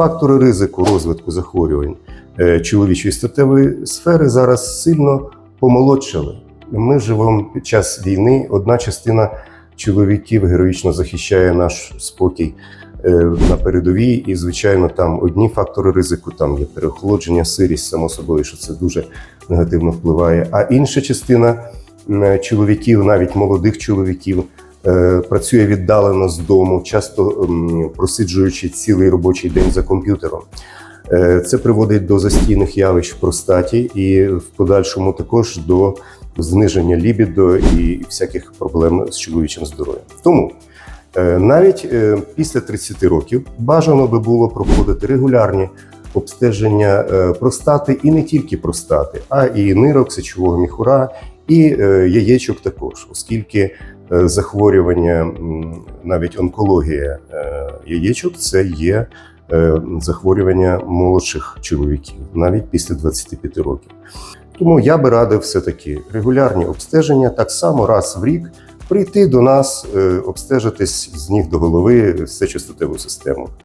фактори ризику розвитку захворювань е, чоловічої статевої сфери зараз сильно помолодшали. Ми живемо під час війни. Одна частина чоловіків героїчно захищає наш спокій е, на передовій, і звичайно, там одні фактори ризику, там є переохолодження, сирість, само собою, що це дуже негативно впливає. А інша частина чоловіків, навіть молодих чоловіків, е, працює віддалено з дому, часто просиджуючи цілий робочий день за комп'ютером. Е, Це приводить до застійних явищ в простаті і в подальшому також до зниження лібідо і всяких проблем з чоловічим здоров'ям. Тому е, навіть е, після 30 років бажано би було проходити регулярні обстеження е, простати і не тільки простати, а і нирок, сечового міхура і е, яєчок також, оскільки е, захворювання, навіть онкологія яєчок, це є захворювання молодших чоловіків, навіть після 25 років. Тому я би радив все-таки регулярні обстеження, так само раз в рік прийти до нас, обстежитись з ніг до голови все частотеву систему.